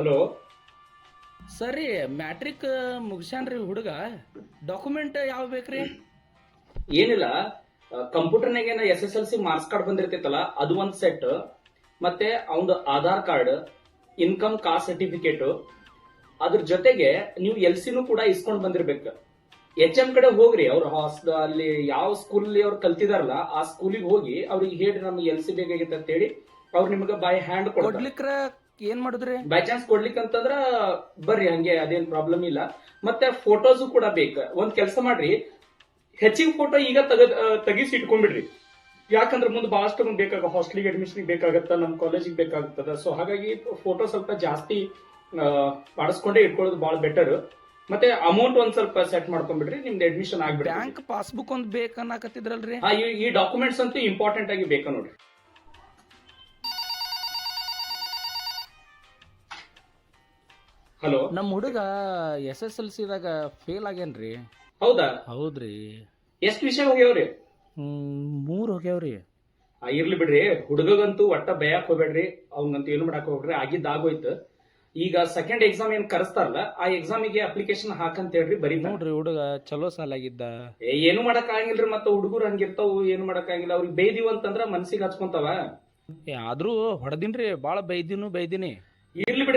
Hello ಸರಿ matrix ಮುಗಿಸ್ಯಾನ್ರಿ ಹುಡುಗ. Document ಯಾವ ಬೇಕ್ರಿ? ಏನಿಲ್ಲ. ಕಂಪ್ಯೂಟರ್ನಾಗ S S L C marks card ಬಂದಿರ್ತೈತಲ್ಲ ಅದು ಒಂದ್ ಸೆಟ್ ಮತ್ತೆ ಅವನದು Aadhaar card income caste certificate ಅದ್ರ ಜೊತೆಗೆ ನೀವು ಎಲ್ ಸಿನೂ ಕೂಡ ಇಸ್ಕೊಂಡ್ ಬಂದಿರ್ಬೇಕು. ಎಚ್ ಎಂ ಕಡೆ ಹೋಗ್ರಿ ಅವ್ರ ಅಲ್ಲಿ ಯಾವ ಸ್ಕೂಲ್ ಅವ್ರು ಕಲ್ತಿದಾರಲ್ಲ ಆ ಸ್ಕೂಲಿಗೆ ಹೋಗಿ ಅವ್ರಿಗೆ ಹೇಳಿ ನಮ್ಗೆ ಎಲ್ ಸಿ ಬೇಕಾಗಿತ್ತು ಅಂತ ಹೇಳಿ ಅವ್ರು ನಿಮ್ಗೆ ಬೈ ಹ್ಯಾಂಡ್ ಕೊಡ್ಲಿಕ್ರ ಏನ್ ಮಾಡಿದ್ರೆ? ಬೈ ಚಾನ್ಸ್ ಕೊಡ್ಲಿಕ್ಕೆ ಅಂತಂದ್ರ ಬರ್ರಿ ಹಂಗೆ ಅದೇನ್ ಪ್ರಾಬ್ಲಮ್ ಇಲ್ಲ. ಮತ್ತೆ ಫೋಟೋಸು ಕೂಡ ಬೇಕ. ಒಂದ್ ಕೆಲಸ ಮಾಡ್ರಿ. ಹೆಚ್ಚಿಗೆ ಫೋಟೋ ಈಗ ತಗ ತೆಗಿಸಿ ಇಟ್ಕೊಂಡ್ಬಿಡ್ರಿ. ಯಾಕಂದ್ರೆ ಮುಂದೆ ಬಹಳಷ್ಟು ಮಂದಿ ಬೇಕಾಗ ಹಾಸ್ಟೆಲಿಗೆ ಅಡ್ಮಿಷನ್ ಬೇಕಾಗತ್ತ ನಮ್ಮ ಕಾಲೇಜಿಗೆ ಬೇಕಾಗುತ್ತದ. ಸೊ ಹಾಗಾಗಿ ಫೋಟೋ ಸ್ವಲ್ಪ ಜಾಸ್ತಿ ಆ, ಮಾಡಿಸ್ಕೊಂಡೇ ಇಟ್ಕೊಳ್ಳೋದು ಬಹಳ ಬೆಟರ್ ಮತ್ತೆ ಅಮೌಂಟ್ ಒಂದ್ ಸ್ವಲ್ಪ ಸೆಟ್ ಮಾಡ್ಕೊಂಡ್ಬಿಡ್ರಿ ನಿಮ್ದು ಅಡ್ಮಿಷನ್ ಆಗ್ಬಿಡ್ರಿ ಬ್ಯಾಂಕ್ ಪಾಸ್ಬುಕ್ ಒಂದ್ ಬೇಕನ್ನಕತ್ತಿದ್ರಲ್ರಿ ಈ ಡಾಕ್ಯುಮೆಂಟ್ಸ್ ಅಂತೂ ಇಂಪಾರ್ಟೆಂಟ್ ಆಗಿ ಬೇಕಾ ನೋಡ್ರಿ. ಹಲೋ? ನಮ್ ಹುಡುಗ ಎಸ್ ಎಸ್ ಎಲ್ ಸಿದಾಗ ಫೇಲ್ ಆಗ್ಯಾನ್ರಿ. ಹೌದಾ? ಹೌದ್ರಿ. ಎಷ್ಟ್ ವಿಷಯ ಹೋಗ್ಯಾವ್ರಿ? ಹ್ಮ್ ಮೂರ್ ಹೋಗ್ಯಾವ್ರಿ. ಆ, ಇರ್ಲಿ ಬಿಡ್ರಿ. ಹುಡುಗಗಂತೂ ಒಟ್ಟ ಬಯಕ್ ಹೋಗ್ಬೇಡ್ರಿ. ಅವ್ನಂತೂ ಏನು ಮಾಡಕ್ ಹೋಗ್ರಿ ಆಗಿದ್ದ ಆಗೋಯ್ತು ಈಗ ಸೆಕೆಂಡ್ ಎಕ್ಸಾಮ್ ಏನ್ ಕರೆಸ್ತಾರಲ್ಲ ಆ ಎಕ್ಸಾಮಿಗೆ ಅಪ್ಲಿಕೇಶನ್ ಹಾಕಂತ ಹೇಳ್ರಿ ಬರೀ ನೋಡ್ರಿ ಹುಡುಗ ಚಲೋ ಸಾಲಾಗಿದ್ದ ಏನು ಮಾಡಕ್ ಆಗಿಲ್ರಿ ಮತ್ತ ಹುಡುಗರು ಹಂಗಿರ್ತಾವು ಏನು ಮಾಡಕ್ ಆಗಿಲ್ಲ. ಅವ್ರಿಗೆ ಬೈದಿವ್ ಅಂತಂದ್ರ ಮನ್ಸಿಗೆ ಹಚ್ಕೊಂತಾವ. ಏ, ಆದ್ರೂ ಹೊಡೆದಿನ್ರಿ ಬಾಳ ಬೈದಿನೂ ಬೈದಿನಿ.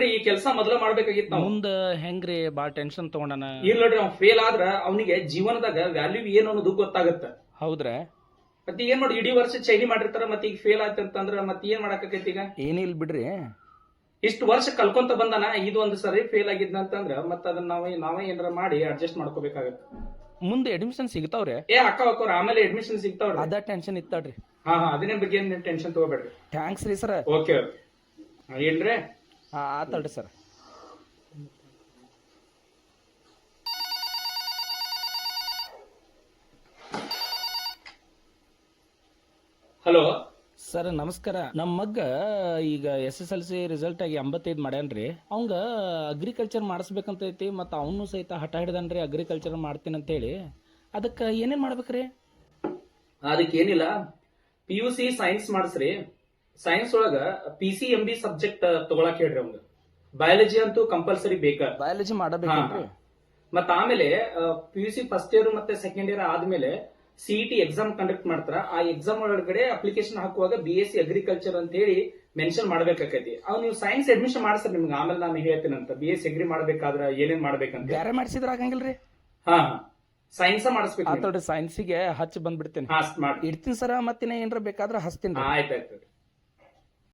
ಬಿಡ್ರಿ ಈ ಕೆಲಸ ಮೊದಲ ಮಾಡ್ಬೇಕಾಗಿತ್ತು ನಾವು. ಮುಂದ ಹೆಂಗ್ರಿ ಬಾಳ ಟೆನ್ಷನ್ ತಗೊಂಡನ? ಇಲ್ಲ ನೋಡ್ರಿ ನಾವು ಫೇಲ್ ಆದ್ರ ಅವನಿಗೆ ಜೀವನದಾಗ ವ್ಯಾಲ್ಯೂ ಏನು ಅನ್ನೋದು ಗೊತ್ತಾಗತ್ತ. ಹೌದ್ರ? ಮತ್ತೆ ಏನ್ ನೋಡಿ ಇಡೀ ವರ್ಷ ಚೈನಿ ಮಾಡಿರ್ತಾರ ಮತ್ತೆ ಈಗ ಫೇಲ್ ಆಯ್ತು ಅಂತಂದ್ರ ಮತ್ತೆ ಏನ್ ಮಾಡಕೈತಿ ಈಗ? ಏನಿಲ್ ಬಿಡ್ರಿ. ಇಷ್ಟು ವರ್ಷ ಕಲ್ಕೊಂತ ಬಂದಾನ ಇದು ಒಂದು ಸರಿ ಫೇಲ್ ಆಗಿದ್ನ ಅಂತಂದ್ರ ಮತ್ತ ಅದನ್ನ ನಾವೇ ನಾವೇ ಏನಾರ ಮಾಡಿ ಅಡ್ಜಸ್ಟ್ ಮಾಡ್ಕೋಬೇಕಾಗತ್ತೆ. ಮುಂದೆ ಅಡ್ಮಿಷನ್ ಸಿಗ್ತಾವ್ರಿ? ಏ ಅಕ್ಕ ಅಕ್ಕವ್ರ ಆಮೇಲೆ ಅಡ್ಮಿಷನ್ ಸಿಗ್ತಾವ್ರಿ. ಅದ ಟೆನ್ಷನ್ ಇತ್ತಾಡ್ರಿ. ಹಾ ಹಾ ಅದನ್ನೇ ಬಗ್ಗೆ ಏನ್ ಟೆನ್ಷನ್ ತಗೋಬೇಡ್ರಿ. ಥ್ಯಾಂಕ್ಸ್ ರೀ ಸರ್ ಓಕೆ ಏನ್ರಿ? ಹಾ ಆತಲ್ರಿ ಸರ್. ಹಲೋ. ಸರ್ ನಮಸ್ಕಾರ. ನಮ್ಮ ಮಗ್ಗ ಈಗ S S L C result ಆಗಿ ಎಂಬತ್ತೈದು ಮಾಡ್ಯಾನ್ರಿ. ಅವಂಗ ಅಗ್ರಿಕಲ್ಚರ್ ಮಾಡಿಸ್ಬೇಕಂತ ಐತಿ ಮತ್ತು ಅವನು ಸಹಿತ ಹಠ ಹಿಡ್ದನ್ರಿ ಅಗ್ರಿಕಲ್ಚರ್ ಮಾಡ್ತೀನಿ ಅಂತ ಹೇಳಿ. ಅದಕ್ಕೆ ಏನೇನು ಮಾಡ್ಬೇಕ್ರಿ? ಅದಕ್ಕೆ ಏನಿಲ್ಲ ಪಿ ಯು ಸಿ ಸೈನ್ಸ್ ಮಾಡಿಸ್ರಿ. ಸೈನ್ಸ್ ಒಳಗ P C M B subject ತಗೊಳಕ್ ಹೇಳ್ರಿ ಅವಂಗ. ಬಯಾಲಜಿ ಅಂತೂ ಕಂಪಲ್ಸರಿ ಬೇಕ. ಬಯಾಲಜಿ ಮಾಡಬೇಕೇನ್ರಿ? ಮತ್ತ ಆಮೇಲೆ P U C first year ಮತ್ತೆ ಸೆಕೆಂಡ್ ಇಯರ್ ಆದ್ಮೇಲೆ ಸಿಇಟಿ ಎಕ್ಸಾಮ್ ಕಂಡಕ್ಟ್ ಮಾಡ್ತಾರ. ಆ ಎಕ್ಸಾಮ್ ಒಳಗಡೆ ಅಪ್ಲಿಕೇಶನ್ ಹಾಕುವಾಗ ಬಿ ಎಸ್ ಸಿ ಅಗ್ರಿಕಲ್ಚರ್ ಅಂತ ಹೇಳಿ ಮೆನ್ಷನ್ ಮಾಡ್ಬೇಕಾಕೈತಿ. ಅವ್ ನೀವು ಸೈನ್ಸ್ ಅಡ್ಮಿಷನ್ ಮಾಡ್ಸ್ರಿ ನಿಮ್ಗೆ. ಆಮೇಲೆ ನಾನು ಹೇಳ್ತೇನಂತ ಬಿ ಎಸ್ ಸಿ ಅಗ್ರಿ ಮಾಡ್ಬೇಕಾದ್ರ ಏನೇನ್ ಮಾಡ್ಬೇಕಂತ. ಬೇರೆ ಮಾಡಿಸಿದ್ರ ಆಗಂಗಿಲ್ರಿ? ಹಾ ಹಾ. ಸೈನ್ಸ್ ಮಾಡಿಸ್ಬೇಕು ಸೈನ್ಸ್ಗೆ ಸೈನ್ಸಿಗೆ ಹಚ್ಚಿ ಬಂದ್ಬಿಡ್ತೇನೆ. ಇಡ್ತೀನಿ ಸರ್ ಮತ್ತಿನ ಏನ್ರ ಬೇಕಾದ್ರೆ ಹಚ್ತೀನಿ ಆಯ್ತಾಯ್ತು